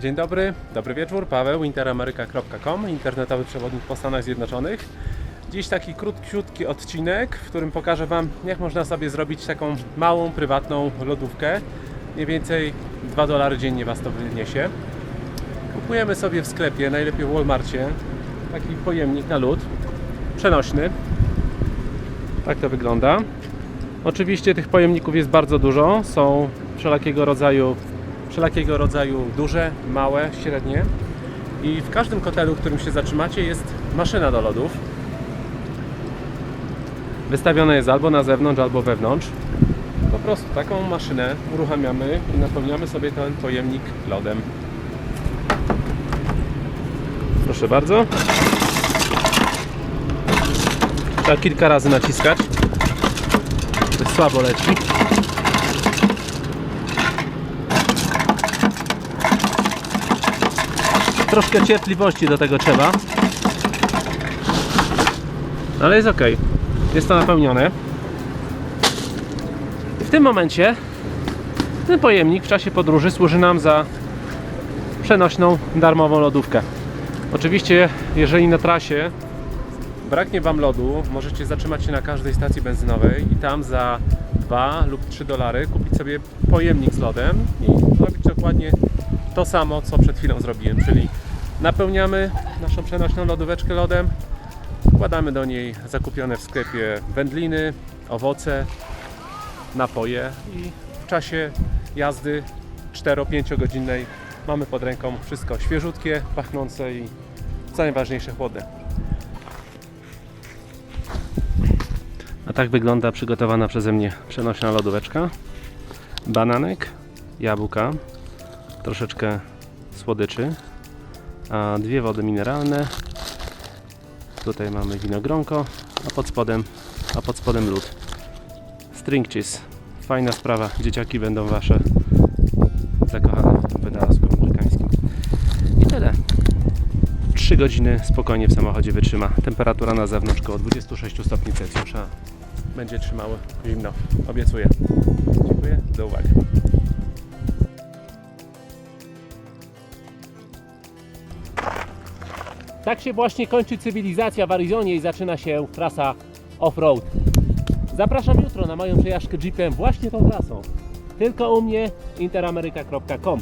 Dzień dobry, dobry wieczór, Paweł, interameryka.com, internetowy przewodnik po Stanach Zjednoczonych. Dziś taki krótkiutki odcinek, w którym pokażę Wam, jak można sobie zrobić taką małą, prywatną lodówkę. Mniej więcej 2 dolary dziennie Was to wyniesie. Kupujemy sobie w sklepie, najlepiej w Walmarcie, taki pojemnik na lód, przenośny. Tak to wygląda. Oczywiście tych pojemników jest bardzo dużo, są wszelakiego rodzaju wszelakiego rodzaju duże, małe, średnie. I w każdym kotelu, w którym się zatrzymacie, jest maszyna do lodów. Wystawiona jest albo na zewnątrz, albo wewnątrz. Po prostu taką maszynę uruchamiamy i napełniamy sobie ten pojemnik lodem. Proszę bardzo. Trzeba kilka razy naciskać. To słabo leci. Troszkę cierpliwości do tego trzeba. Ale jest ok. Jest to napełnione. W tym momencie ten pojemnik w czasie podróży służy nam za przenośną darmową lodówkę. Oczywiście, jeżeli na trasie braknie Wam lodu, możecie zatrzymać się na każdej stacji benzynowej i tam za 2 lub 3 dolary kupić sobie pojemnik z lodem i zrobić dokładnie to samo, co przed chwilą zrobiłem, czyli napełniamy naszą przenośną lodóweczkę lodem, wkładamy do niej zakupione w sklepie wędliny, owoce, napoje i w czasie jazdy 4-5 godzinnej mamy pod ręką wszystko świeżutkie, pachnące i co najważniejsze chłodne. A tak wygląda przygotowana przeze mnie przenośna lodóweczka. Bananek, jabłka, troszeczkę słodyczy, a dwie wody mineralne. Tutaj mamy winogronko, a pod spodem, a pod spodem lód. String cheese. Fajna sprawa. Dzieciaki będą wasze zakochane w tym amerykańskim. I tyle. 3 godziny spokojnie w samochodzie wytrzyma. Temperatura na zewnątrz około 26 stopni Celsjusza. Będzie trzymało zimno. Obiecuję. Dziękuję. Do uwagi. Tak się właśnie kończy cywilizacja w Arizonie i zaczyna się trasa off-road. Zapraszam jutro na moją przejażdżkę jeepem właśnie tą trasą. Tylko u mnie interameryka.com